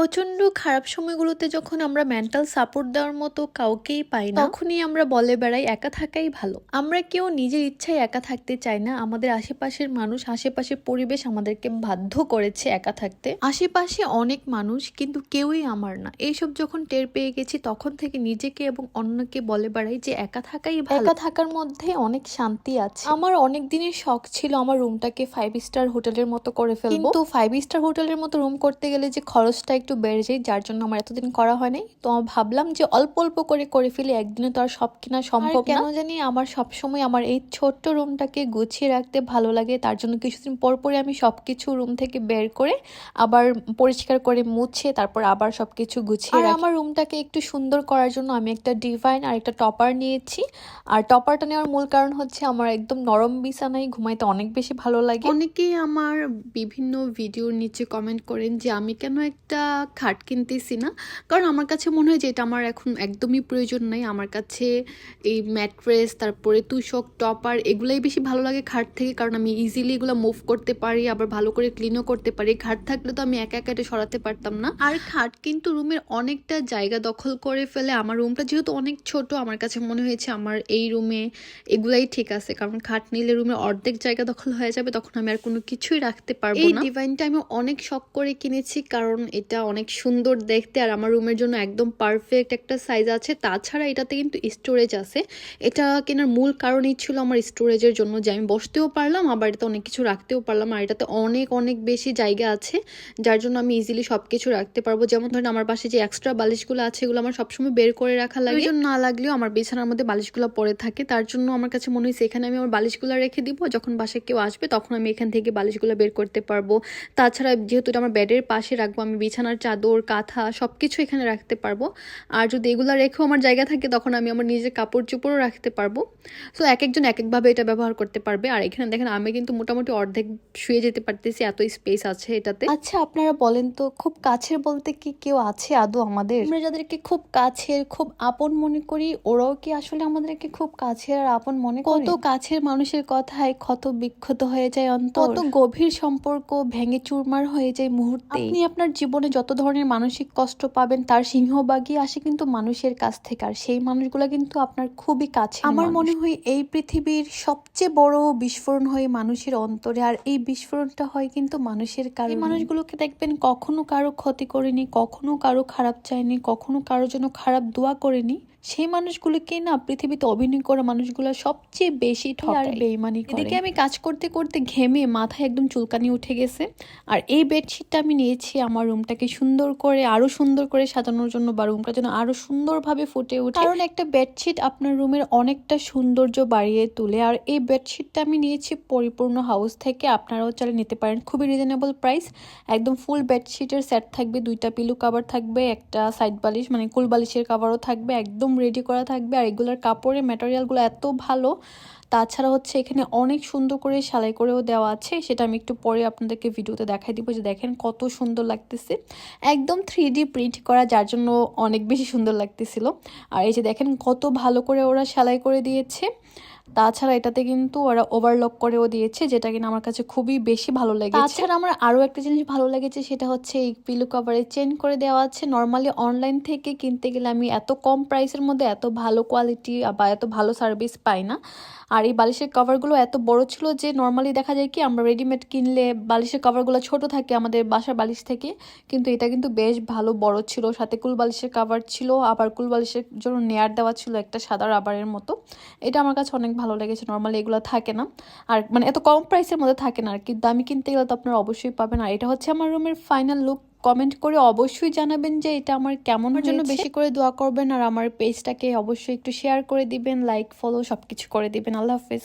প্রচণ্ড খারাপ সময়গুলোতে যখন আমরা মেন্টাল সাপোর্ট দেওয়ার মতো কাউকেই পাই না, তখনই আমরা বলে বেড়াই, একা থাকাই ভালো। আমরা কেউ নিজের ইচ্ছায় একা থাকতে চাই না। আমাদের আশেপাশের মানুষ, আশেপাশের পরিবেশ আমাদেরকে বাধ্য করেছে একা থাকতে। আশেপাশে অনেক মানুষ, কিন্তু কেউই আমার না। এইসব যখন টের পেয়ে গেছি, তখন থেকে নিজেকে এবং অন্যকে বলে বেড়াই যে, একা থাকাই একা থাকার মধ্যে অনেক শান্তি আছে। আমার অনেক দিনের শখ ছিল আমার রুমটাকে ফাইভ স্টার হোটেলের মতো করে ফেলব। কিন্তু ফাইভ স্টার হোটেলের মতো রুম করতে গেলে যে, খরচটা একটু বেড়ে যায় যার জন্য আমার এতদিন করা হয় নাই তো আমি ভাবলাম যে অল্প অল্প করে করে ফেলি একদিনে তো আর সব কিনা সম্ভব কেন জানি আমার সবসময় আমার এই ছোট্ট রুমটাকে গুছিয়ে রাখতে ভালো লাগে তার জন্য কিছুদিন পর পরে আমি সব কিছু রুম থেকে বের করে আবার পরিষ্কার করে মুছে তারপর আবার সব কিছু গুছিয়ে আর আমার রুমটাকে একটু সুন্দর করার জন্য আমি একটা ডিভাইন আর একটা টপার নিয়েছি। আর টপারটা নেওয়ার মূল কারণ হচ্ছে আমার একদম নরম বিছানায় ঘুমাইতে অনেক বেশি ভালো লাগে। অনেকেই আমার বিভিন্ন ভিডিওর নিচে কমেন্ট করেন যে আমি কেন একটা খাট কিনতেছি না। কারণ আমার কাছে মনে হয় যে এটা আমার এখন একদমই প্রয়োজন নাই। আমার কাছে এই ম্যাট্রেস তারপরে তুষক টপার এগুলাই বেশি ভালো লাগে খাট থেকে। কারণ আমি ইজিলি এগুলো মুভ করতে পারি আবার ভালো করে ক্লিনও করতে পারি। খাট থাকলে তো আমি একা একা এটা সরাতে পারতাম না। আর খাট কিন্তু রুমের অনেকটা জায়গা দখল করে ফেলে। আমার রুমটা যেহেতু অনেক ছোট আমার কাছে মনে হয়েছে আমার এই রুমে এগুলাই ঠিক আছে। কারণ খাট নিলে রুমের অর্ধেক জায়গা দখল হয়ে যাবে তখন আমি আর কোনো কিছুই রাখতে পারব না। এই ডিভাইনটা আমি অনেক শখ করে কিনেছি কারণ এটা অনেক সুন্দর দেখতে আর আমার রুমের জন্য একদম পারফেক্ট একটা সাইজ আছে। তাছাড়া এটাতে কিন্তু স্টোরেজ আছে। এটা কেনার মূল কারণই ছিল আমার স্টোরেজের জন্য যে আমি বসতেও পারলাম আবার এটাতে অনেক কিছু রাখতেও পারলাম। আর এটাতে অনেক অনেক বেশি জায়গা আছে যার জন্য আমি ইজিলি সব কিছু রাখতে পারব। যেমন ধরেন আমার পাশে যে এক্সট্রা বালিশগুলো আছে এগুলো আমার সবসময় বের করে রাখা লাগে। না লাগলেও আমার বিছানার মধ্যে বালিশগুলো পড়ে থাকে। তার জন্য আমার কাছে মনে হয়েছে এখানে আমি আমার বালিশগুলো রেখে দিব। যখন বাসায় কেউ আসবে তখন আমি এখান থেকে বালিশগুলো বের করতে পারব। তাছাড়া যেহেতু এটা আমার বেডের পাশে রাখব আমি বিছানার চাদর কাঁথা সব কিছু এখানে রাখতে পারব। আর যদি এগুলো রেখেও আমার জায়গা থাকে তখন আমি আমার নিজের কাপড় চোপড়ও রাখতে পারব। সো এক একজন এক একভাবে এটা ব্যবহার করতে পারবে। আর এখানে দেখেন আমি কিন্তু মোটামুটি অর্ধেক শুয়ে যেতে পারতেছি এত স্পেস আছে এটাতে। আচ্ছা আপনারা বলেন তো খুব কাছের বলতে কি কেউ আছে আদৌ আমাদের? আমরা যাদেরকে খুব কাছের খুব আপন মনে করি ওরাও কি আসলে আমাদেরকে খুব কাছের আর আপন মনে কত কাছের মানুষের কথায় ক্ষত বিক্ষত হয়ে যায় অন্তত গভীর সম্পর্ক ভেঙে চুরমার হয়ে যায় মুহূর্তে। আপনি আপনার জীবনে যত ধরনের মানসিক কষ্ট পাবেন তার সিংহবাগই আসে কিন্তু মানুষের কাছ থেকে। আর সেই মানুষগুলো কিন্তু আপনার খুবই কাছে আমার মনে হয় এই পৃথিবীর সবচেয়ে বড় বিস্ফোরণ হয় মানুষের অন্তরে। আর এই বিস্ফোরণটা হয় কিন্তু মানুষের কারণে। মানুষগুলোকে দেখবেন কখনো কারও ক্ষতি করেনি কখনো কারও খারাপ চায়নি কখনো কারও জন্য খারাপ দোয়া করেনি। সেই মানুষগুলোকে না পৃথিবীতে অভিনয় করা মানুষগুলো সবচেয়ে বেশি ঠকায়। বেইমানি করে। এদিকে আমি কাজ করতে করতে ঘেমে মাথায় একদম চুলকানি উঠে গেছে। আর এই বেডশিটটা আমি নিয়েছি আমার রুমটাকে সুন্দর করে আরও সুন্দর করে সাজানোর জন্য বা রুমটার জন্য আরও সুন্দরভাবে ফুটে ওঠে কারণ একটা বেডশিট আপনার রুমের অনেকটা সৌন্দর্য বাড়িয়ে তোলে। আর এই বেডশিটটা আমি নিয়েছি পরিপূর্ণ হাউস থেকে। আপনারাও চাইলে নিতে পারেন। খুবই রিজনেবল প্রাইস। একদম ফুল বেডশিটের সেট থাকবে। দুইটা পিলু কাভার থাকবে একটা সাইড বালিশ মানে কুল বালিশের কাভারও থাকবে। একদম রেডি করা থাকবে। আর এগুলোর কাপড়ের ম্যাটেরিয়ালগুলো এত ভালো, তাছাড়া হচ্ছে এখানে অনেক সুন্দর করে সেলাই করেও দেওয়া আছে। সেটা আমি একটু পরে আপনাদেরকে ভিডিওতে দেখাই দিব যে দেখেন কত সুন্দর লাগতেছে। একদম থ্রি প্রিন্ট করা, যার জন্য অনেক বেশি সুন্দর লাগতেছিল। আর এই যে দেখেন কত ভালো করে ওরা সেলাই করে দিয়েছে। তাছাড়া এটাতে কিন্তু ওরা ওভারলক করেও দিয়েছে, যেটা কিনা আমার কাছে খুবই বেশি ভালো লেগেছে। তাছাড়া আমার আরও একটা জিনিস ভালো লেগেছে, সেটা হচ্ছে এই পিলো কভারে চেন করে দেওয়া আছে। নর্মালি অনলাইন থেকে কিনতে গেলে আমি এত কম প্রাইসের মধ্যে এত ভালো কোয়ালিটি বা এত ভালো সার্ভিস পাই না। আর এই বালিশের কভারগুলো এত বড় ছিল যে নর্মালি দেখা যায় কি, আমরা রেডিমেড কিনলে বালিশের কভারগুলো ছোট থাকে আমাদের বাসার বালিশ থেকে, কিন্তু এটা কিন্তু বেশ ভালো বড় ছিল। সাথে কুল বালিশের কভার ছিল, আবার কুল বালিশের জন্য নেয়ার দেওয়া ছিল একটা সাদা রাবারের মতো। এটা আমার কাছে অনেক ভালো লেগেছে নর্মালি এগুলো থাকে না। আর মানে এত কম প্রাইসের মধ্যে থাকে না আর কি দামি কিনতে গেলে তো আপনারা অবশ্যই পাবেন। আর এটা হচ্ছে আমার রুমের ফাইনাল লুক কমেন্ট করে অবশ্যই জানাবেন যে এটা আমার কেমন জন্য বেশি করে দোয়া করবেন আর আমার পেজটাকে অবশ্যই একটু শেয়ার করে দিবেন লাইক ফলো সবকিছু করে দিবেন। আল্লাহ হাফেজ।